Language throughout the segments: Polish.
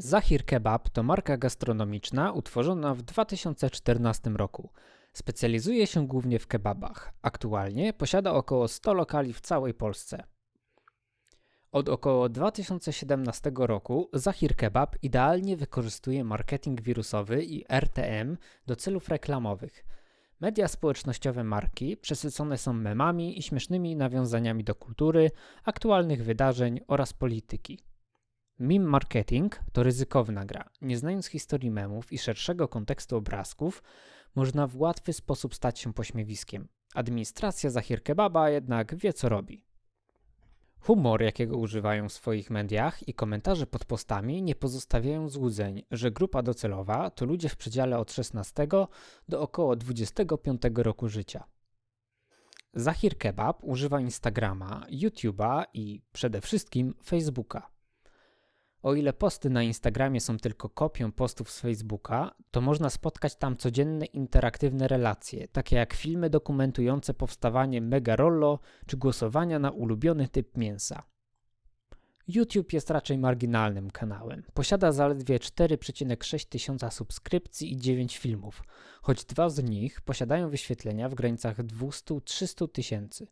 Zahir Kebab to marka gastronomiczna utworzona w 2014 roku. Specjalizuje się głównie w kebabach. Aktualnie posiada około 100 lokali w całej Polsce. Od około 2017 roku Zahir Kebab idealnie wykorzystuje marketing wirusowy i RTM do celów reklamowych. Media społecznościowe marki przesycone są memami i śmiesznymi nawiązaniami do kultury, aktualnych wydarzeń oraz polityki. Meme marketing to ryzykowna gra. Nie znając historii memów i szerszego kontekstu obrazków, można w łatwy sposób stać się pośmiewiskiem. Administracja Zahir Kebaba jednak wie co robi. Humor, jakiego używają w swoich mediach i komentarze pod postami nie pozostawiają złudzeń, że grupa docelowa to ludzie w przedziale od 16 do około 25 roku życia. Zahir Kebab używa Instagrama, YouTube'a i przede wszystkim Facebooka. O ile posty na Instagramie są tylko kopią postów z Facebooka, to można spotkać tam codzienne interaktywne relacje, takie jak filmy dokumentujące powstawanie Mega Rollo czy głosowania na ulubiony typ mięsa. YouTube jest raczej marginalnym kanałem. Posiada zaledwie 4,6 tysiąca subskrypcji i 9 filmów, choć dwa z nich posiadają wyświetlenia w granicach 200-300 tysięcy.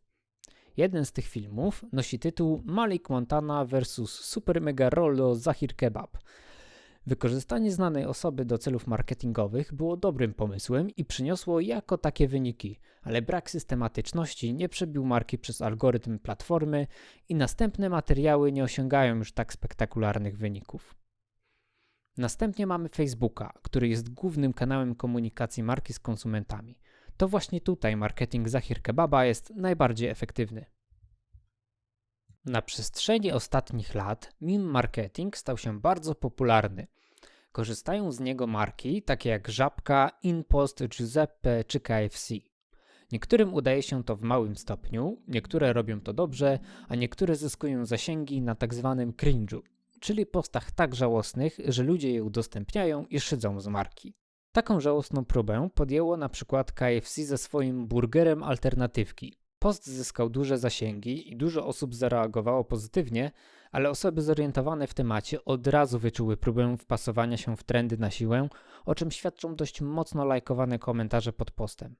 Jeden z tych filmów nosi tytuł Malik Montana vs Super Mega Rollo Zahir Kebab. Wykorzystanie znanej osoby do celów marketingowych było dobrym pomysłem i przyniosło jako takie wyniki, ale brak systematyczności nie przebił marki przez algorytm platformy i następne materiały nie osiągają już tak spektakularnych wyników. Następnie mamy Facebooka, który jest głównym kanałem komunikacji marki z konsumentami. To właśnie tutaj marketing Zahir Kebaba jest najbardziej efektywny. Na przestrzeni ostatnich lat meme marketing stał się bardzo popularny. Korzystają z niego marki takie jak Żabka, InPost, Giuseppe czy KFC. Niektórym udaje się to w małym stopniu, niektóre robią to dobrze, a niektóre zyskują zasięgi na tak zwanym cringe'u, czyli postach tak żałosnych, że ludzie je udostępniają i szydzą z marki. Taką żałosną próbę podjęło na przykład KFC ze swoim burgerem alternatywki. Post zyskał duże zasięgi i dużo osób zareagowało pozytywnie, ale osoby zorientowane w temacie od razu wyczuły próbę wpasowania się w trendy na siłę, o czym świadczą dość mocno lajkowane komentarze pod postem.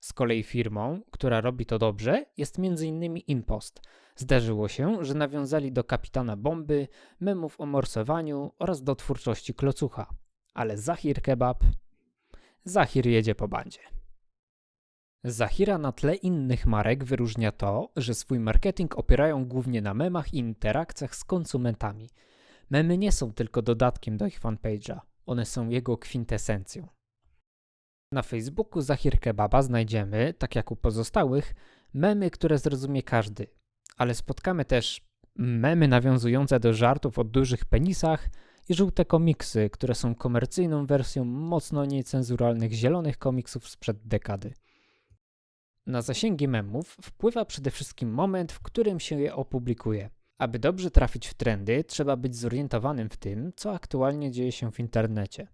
Z kolei firmą, która robi to dobrze, jest m.in. InPost. Zdarzyło się, że nawiązali do kapitana bomby, memów o morsowaniu oraz do twórczości klocucha. Ale Zahir Kebab Zahir jedzie po bandzie. Zahira na tle innych marek wyróżnia to, że swój marketing opierają głównie na memach i interakcjach z konsumentami. Memy nie są tylko dodatkiem do ich fanpage'a, one są jego kwintesencją. Na Facebooku Zahir Kebaba znajdziemy, tak jak u pozostałych, memy, które zrozumie każdy, ale spotkamy też memy nawiązujące do żartów o dużych penisach, i żółte komiksy, które są komercyjną wersją mocno niecenzuralnych zielonych komiksów sprzed dekady. Na zasięgi memów wpływa przede wszystkim moment, w którym się je opublikuje. Aby dobrze trafić w trendy, trzeba być zorientowanym w tym, co aktualnie dzieje się w internecie.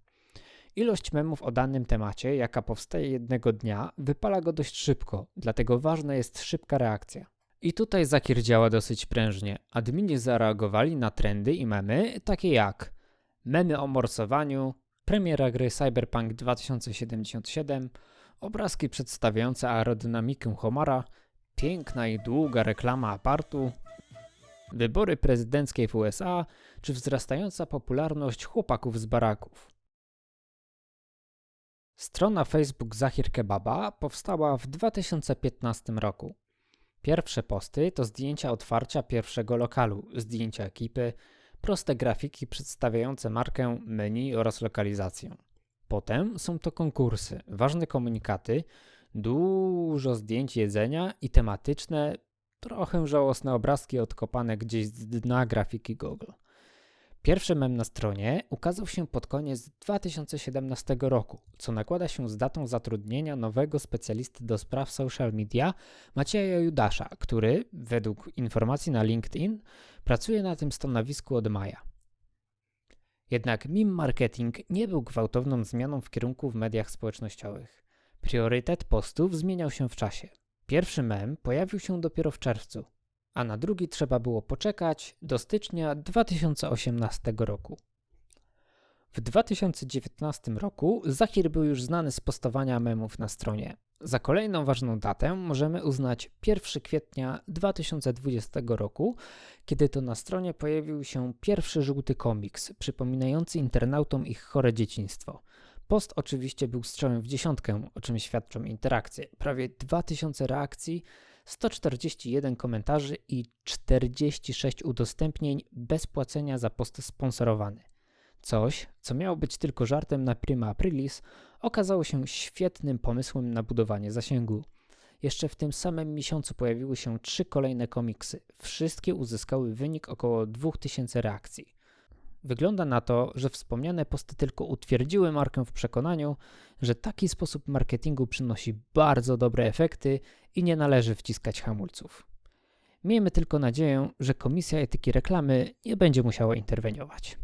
Ilość memów o danym temacie, jaka powstaje jednego dnia, wypala go dość szybko, dlatego ważna jest szybka reakcja. I tutaj Zakir działa dosyć prężnie. Admini zareagowali na trendy i memy, takie jak memy o morsowaniu, premiera gry Cyberpunk 2077, obrazki przedstawiające aerodynamikę Homara, piękna i długa reklama apartu, wybory prezydenckie w USA czy wzrastająca popularność chłopaków z baraków. Strona Facebook Zahir Kebaba powstała w 2015 roku. Pierwsze posty to zdjęcia otwarcia pierwszego lokalu, zdjęcia ekipy, proste grafiki przedstawiające markę, menu oraz lokalizację. Potem są to konkursy, ważne komunikaty, dużo zdjęć jedzenia i tematyczne, trochę żałosne obrazki odkopane gdzieś z dna grafiki Google. Pierwszy mem na stronie ukazał się pod koniec 2017 roku, co nakłada się z datą zatrudnienia nowego specjalisty do spraw social media Macieja Judasza, który, według informacji na LinkedIn, pracuje na tym stanowisku od maja. Jednak meme marketing nie był gwałtowną zmianą w kierunku w mediach społecznościowych. Priorytet postów zmieniał się w czasie. Pierwszy mem pojawił się dopiero w czerwcu, a na drugi trzeba było poczekać do stycznia 2018 roku. W 2019 roku Zachir był już znany z postowania memów na stronie. Za kolejną ważną datę możemy uznać 1 kwietnia 2020 roku, kiedy to na stronie pojawił się pierwszy żółty komiks, przypominający internautom ich chore dzieciństwo. Post oczywiście był strzałem w dziesiątkę, o czym świadczą interakcje. Prawie 2000 reakcji, 141 komentarzy i 46 udostępnień bez płacenia za post sponsorowany. Coś, co miało być tylko żartem na prima aprilis, okazało się świetnym pomysłem na budowanie zasięgu. Jeszcze w tym samym miesiącu pojawiły się trzy kolejne komiksy. Wszystkie uzyskały wynik około 2000 reakcji. Wygląda na to, że wspomniane posty tylko utwierdziły markę w przekonaniu, że taki sposób marketingu przynosi bardzo dobre efekty i nie należy wciskać hamulców. Miejmy tylko nadzieję, że Komisja Etyki Reklamy nie będzie musiała interweniować.